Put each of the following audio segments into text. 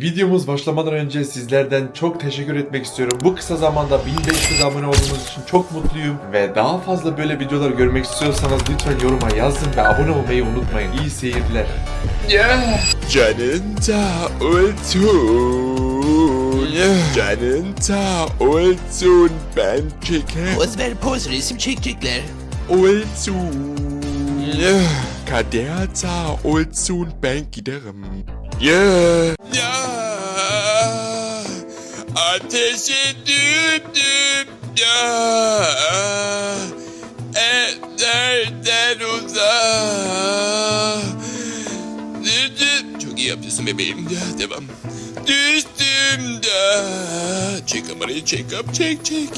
Videomuz başlamadan önce sizlerden çok teşekkür etmek istiyorum. Bu kısa zamanda 1500 abone olduğunuz için çok mutluyum. Ve daha fazla böyle videolar görmek istiyorsanız lütfen yoruma yazın ve abone olmayı unutmayın. İyi seyirler. Canın sağ olsun. Canın sağ olsun. Ben çeker Poz ver poz resim çekecekler. olsun. Kader sağ olsun. Ben giderim. Ya. Ya. Ateşe düdüm ya. Evlerden uzak. Düştüm. Çok iyi yapıyorsun bebeğim. Ya, devam. Düştüm de. Çek kamerayı çek up çek çek.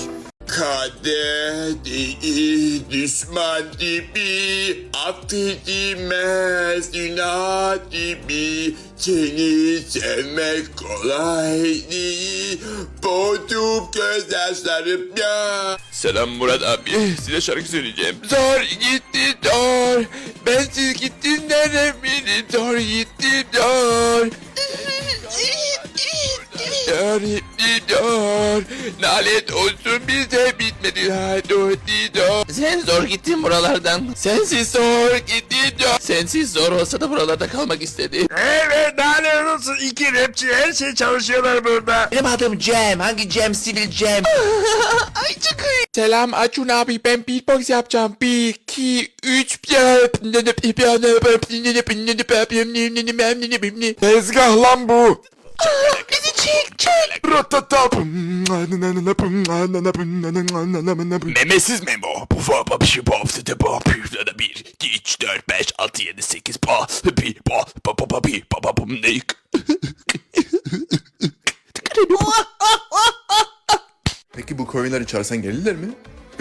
Kader değil düşman gibi affedilmez günah gibi seni sevmek kolay değil boğdum gözyaşlarım ya. Selam Murat abi size şarkı söyleyeceğim. Zor gitti zor. Bensiz gittin nereye beni zor gitti zor. Dur, dur, lanet olsun bize bitmedi dur. Sen zor gittin buralardan. Sensiz zor gitti dur. Sensiz zor olsa da buralarda kalmak istedi. Evet lanet olsun iki rapçi her şey çalışıyorlar burada. Benim adım Cem. Hangi Cem? Sivil Cem. Ay çok iyi. Selam Acun abi ben beatbox yapacağım. 1, 2, 3, Tezgah lan bu. Bizi. Memesiz Memo. Bu fa bir şey bu haftada bu haftada bir, iki, üç, dört, beş, altı, yedi, sekiz, pa, bir, pa, pa, pa, pa, bir, pa, pa, bum, ne? Peki bu koyunları çağırsan gelirler mi?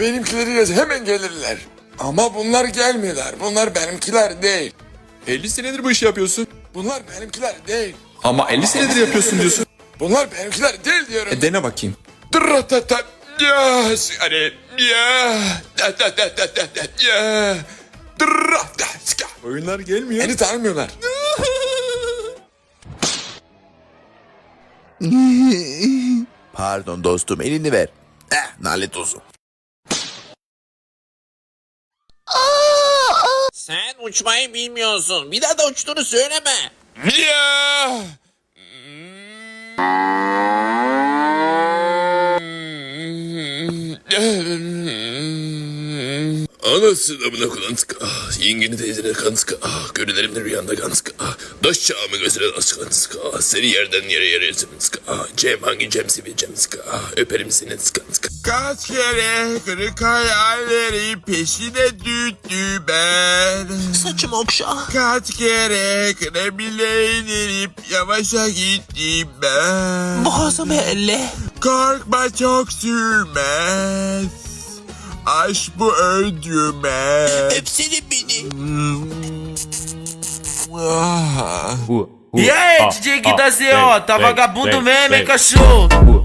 Benimkileri yaz hemen gelirler. Ama bunlar gelmiyorlar. Bunlar benimkiler değil. 50 senedir bu işi yapıyorsun. Bunlar benimkiler değil. Ama 50 senedir yapıyorsun diyorsun. Bunlar benimkiler değil diyorum. E dene bakayım. Dırratata ya hani ya da da da da da da ya Dırrata ska. Koyunlar gelmiyor. Beni tanımıyorlar. Pardon dostum elini ver. Eh nalet olsun. Sen uçmayı bilmiyorsun. Bir daha da uçtuğunu söyleme. Ya. Música Anasını amına kulantık. Ah, yengeni teyzene kantık. Ah, gönüllerimde rüyanda kantık. Ah, daş çağımı gözüne daş kantık. Ah, seni yerden yere yere sıkıntık. Ah, Cem hangi Cem sivil Cem sıkı. Ah, öperim seni sıkıntık. Kaç kere kırık hayalleri peşine düştü ben. Saçım okşa. Kaç kere kırebile inip yavaşa gittim ben. Boğazımı elle. Korkma çok sürmez. Aşk bu öldürmez. Öpsene beni. Ah. E aí, DJ Guidazio, tá vagabundo mesmo, hein, cachorro?